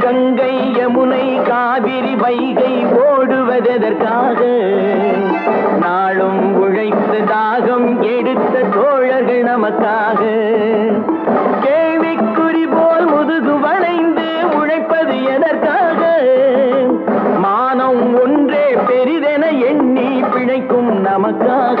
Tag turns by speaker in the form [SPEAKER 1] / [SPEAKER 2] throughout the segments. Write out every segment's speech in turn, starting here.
[SPEAKER 1] கங்கை யமுனை காவிரி வைகை ஓடுவதற்காக நாளும் உழைத்து தாகம் எடுத்த தோழர்கள் நமக்காக. கேள்விக்குறி போல் முதுகு வளைந்து உழைப்பது எதற்காக? மானம் ஒன்றே பெரிதென எண்ணி பிழைக்கும் நமக்காக.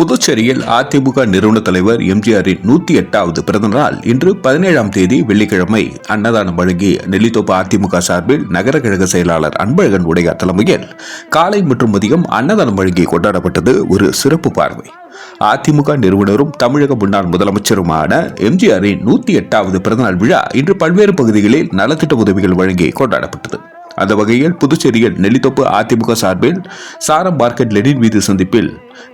[SPEAKER 2] புதுச்சேரியில் அதிமுக நிறுவன தலைவர் எம்ஜிஆரின் நூத்தி எட்டாவது பிறந்த நாள் இன்று பதினேழாம் தேதி வெள்ளிக்கிழமை அன்னதானம் வழங்கி நெல்லித்தோப்பு அதிமுக சார்பில் நகர கழக செயலாளர் அன்பழகன் உடையார் தலைமையில் காலை மற்றும் மதியம் அன்னதானம் வழங்கி கொண்டாடப்பட்டது ஒரு சிறப்பு பார்வை. அதிமுக நிறுவனரும் தமிழக முன்னாள் முதலமைச்சருமான எம்ஜிஆரின் நூத்தி எட்டாவது பிறந்தநாள் விழா இன்று பல்வேறு பகுதிகளில் நலத்திட்ட உதவிகள் வழங்கி கொண்டாடப்பட்டது. அந்த வகையில் புதுச்சேரியில் நெல்லித்தோப்பு அதிமுக சார்பில் சாரம் மார்க்கெட் லெனின் வீதி சந்திப்பில்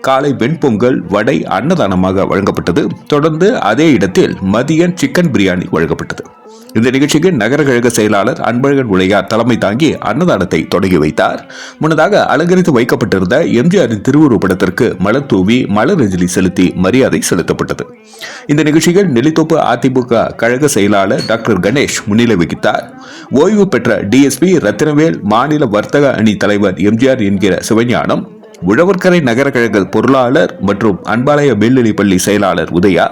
[SPEAKER 2] காலை வெண்பொங்கல் வடை அன்னதானமாக வழங்கப்பட்டது. தொடர்ந்து அதே இடத்தில் மதியம் சிக்கன் பிரியாணி வழங்கப்பட்டது. இந்த நிகழ்ச்சிக்கு நகர கழக செயலாளர் அன்பழகன் உடையார் தலைமை தாங்கி அன்னதானத்தை தொடங்கி வைத்தார். முன்னதாக அலங்கரித்து வைக்கப்பட்டிருந்த எம்ஜிஆரின் திருவுருப்படத்திற்கு மலர் தூவி மலர் செலுத்தி மரியாதை செலுத்தப்பட்டது. இந்த நிகழ்ச்சியில் நெல்லித்தோப்பு அதிமுக கழக செயலாளர் டாக்டர் கணேஷ் முன்னிலை வகித்தார். ஓய்வு பெற்ற டிஎஸ்பி ரத்தினவேல் மாநில வர்த்தக அணி தலைவர் எம்ஜிஆர் என்கிற சிவஞானம் உழவர்கரை நகர கழக பொருளாளர் மற்றும் அன்பாலய மேல்நிலை பள்ளி செயலாளர் உதயா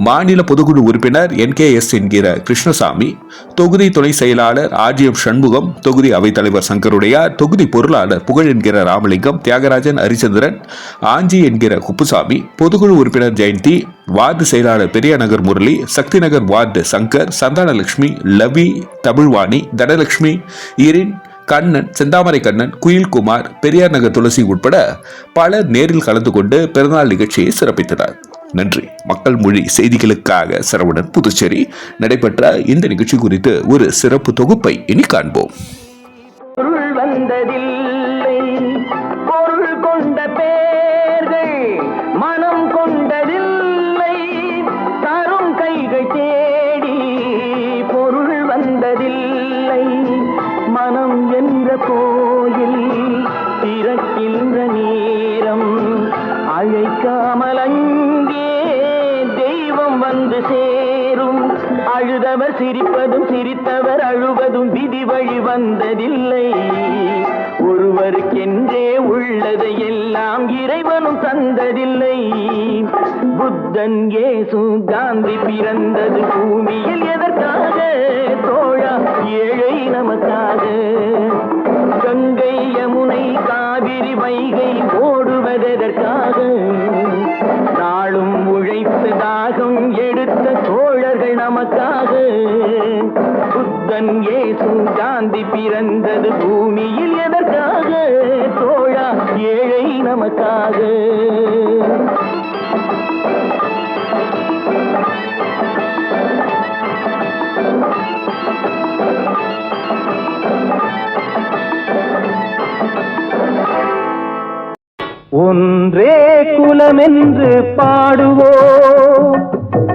[SPEAKER 2] மாநில பொதுக்குழு உறுப்பினர் என் கேஎஸ் என்கிற கிருஷ்ணசாமி தொகுதி துணை செயலாளர் ஆர்ஜிஎம் சண்முகம் தொகுதி அவைத்தலைவர் சங்கருடையார் தொகுதி பொருளாளர் புகழ் என்கிற ராமலிங்கம் தியாகராஜன் ஹரிச்சந்திரன் ஆஞ்சி என்கிற குப்புசாமி பொதுக்குழு உறுப்பினர் ஜெயந்தி வார்டு செயலாளர் பெரியாநகர் முரளி சக்தி நகர் வார்டு சங்கர் சந்தானலட்சுமி லவி தமிழ்வாணி தனலட்சுமி இரின் கண்ணன் செந்தாமரை கண்ணன் குயில்குமார் பெரியார் நகர் துளசி உட்பட பலர் நேரில் கலந்து கொண்டு பிறந்தநாள் நிகழ்ச்சியை சிறப்பித்தனர். நன்றி. மக்கள் மொழி செய்திகளுக்காக சரவணன் புதுச்சேரி. நடைபெற்ற இந்த நிகழ்ச்சி குறித்து ஒரு சிறப்பு தொகுப்பை இனி காண்போம்.
[SPEAKER 1] சேரும். அழுதவர் சிரிப்பதும் சிரித்தவர் அழுவதும் விதி வழி வந்ததில்லை. ஒருவருக்கென்றே உள்ளதை எல்லாம் இறைவனும் தந்ததில்லை. புத்தன் ஏசு காந்தி பிறந்தது பூமியில் எதற்காக? தோழா ஏழை நமக்காக. கங்கை யமுனை காவிரி வைகை ஓடுவதற்காக நாளும் உழைத்து தாகம் ஏ தோழர்கள் நமக்காக. புத்தன் ஏசு காந்தி பிறந்தது பூமியில் எதற்காக? தோழா ஏழை நமக்காக. ஒன்றே குலமென்று பாடுவோம்.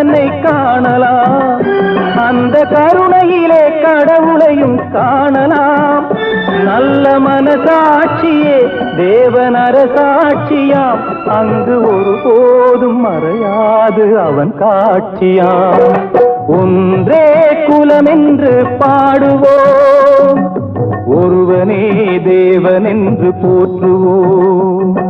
[SPEAKER 3] தன்னை காணலாம். அந்த கருணையிலே கடவுளையும் காணலாம். நல்ல மனசாட்சியே தேவனர சாட்சியாம் அங்கு ஒருபோதும் மறையாது அவன் காட்சியாம். ஒன்றே குலம் என்று பாடுவோம். ஒருவனே தேவன் என்று போற்றுவோம்.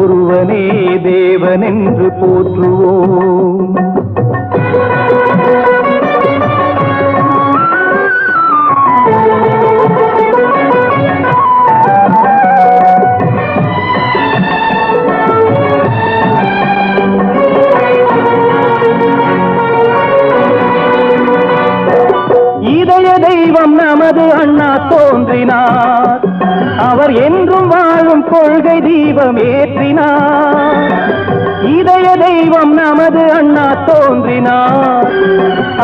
[SPEAKER 3] ஒருவனே தேவன் என்று போற்றுவோம் தெய்வம் நமது அண்ணா தோன்றினார். அவர் என்றும் வாழும் கொள்கை தீபம் ஏற்றினார். இதய தெய்வம் நமது அண்ணா தோன்றினார்.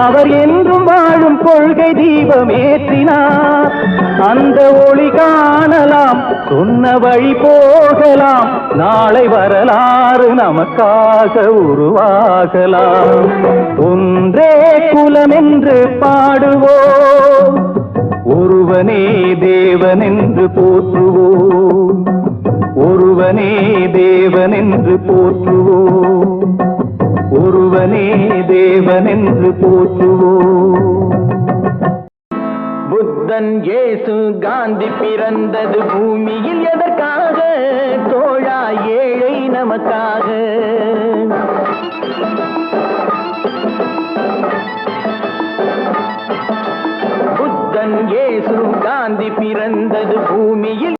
[SPEAKER 3] அவர் என்றும் வாழும் கொள்கை தீபம் ஏற்றினார். அந்த ஒளி காணலாம் சொன்ன வழி போகலாம் நாளை வரலாறு நமக்காக உருவாகலாம். ஒன்றே குலம் என்று பாடுவோம் ஒருவனே தேவன் என்று போற்றுவோம். தேவன் என்று போற்றுவோம். ஒருவனே தேவன் என்று போற்றுவோம். புத்தன் இயேசு காந்தி பிறந்தது பூமியில் எதற்காக? தோழா ஏழை நமக்காக.